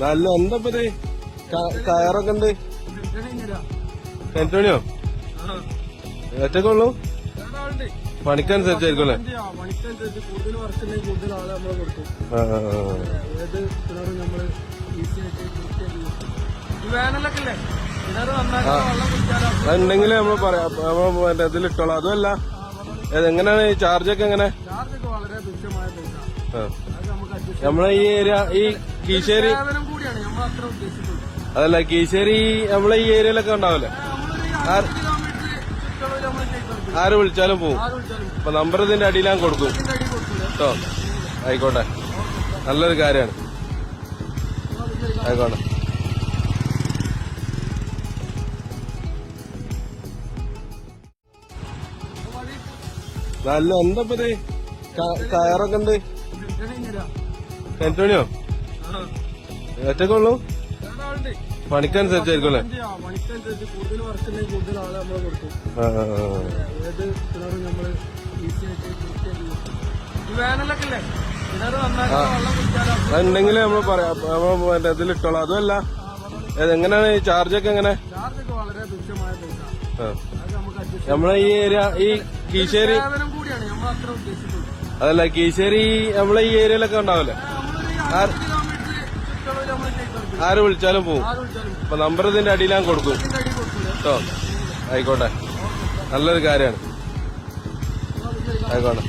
നല്ല എന്താ ഇപ്പൊ ഇത്? ക- കയറൊക്കെ ഉണ്ട് എന്തോണിയോ? ഒറ്റക്കുള്ളൂ പണിക്കനുസരിച്ചായിരിക്കും അല്ലേ? അതുണ്ടെങ്കിൽ നമ്മൾ പറയാം. നമ്മൾ ഇതിലിട്ടോളാം. അതുമല്ല എങ്ങനെയാണ് ഈ ചാർജൊക്കെ എങ്ങനെ? വളരെ തുച്ഛമായ നമ്മളെ ഈ ഏരിയ ഈ കീശേരി അതല്ല കീശേരി നമ്മളെ ഈ ഏരിയയിലൊക്കെ ഉണ്ടാവില്ലേ? ആര് വിളിച്ചാലും പോവും. അപ്പൊ നമ്പർ ഇതിന്റെ അടിയിൽ ഞാൻ കൊടുക്കും. കേട്ടോ ആയിക്കോട്ടെ. നല്ലൊരു കാര്യമാണ്. ആയിക്കോട്ടെ. നല്ല എന്താ? ക- കയറൊക്കെ ഉണ്ട് എന്തോണിയോ ഒറ്റക്കുള്ളൂ പണിക്കനുസരിച്ചായിരിക്കും അല്ലേ പണിക്കനുസരിച്ച് കൂടുതൽ വർക്ക് ഉണ്ടെങ്കിൽ കൂടുതൽ ആളെ നമ്മൾ കൊടുക്കും. ഏത് കിണറും നമ്മൾ വേനലൊക്കെ അതുണ്ടെങ്കിൽ നമ്മൾ പറയാം നമ്മൾ ഇതിലിട്ടോളാം അതുമല്ല എങ്ങനെയാണ് ഈ ചാർജൊക്കെ എങ്ങനെ? നമ്മളെ ഈ ഏരിയ ഈ കീശേരി കൂടിയാണ്. നമ്മൾ അത്ര അതല്ല കീശേരി നമ്മളെ ഈ ഏരിയയിലൊക്കെ ഉണ്ടാവില്ലേ? ആര് വിളിച്ചാലും പോവും. അപ്പൊ നമ്പർ ഇതിന്റെ അടിയിൽ ഞാൻ കൊടുക്കും. കേട്ടോ? ആയിക്കോട്ടെ. നല്ലൊരു കാര്യമാണ്. ആയിക്കോട്ടെ.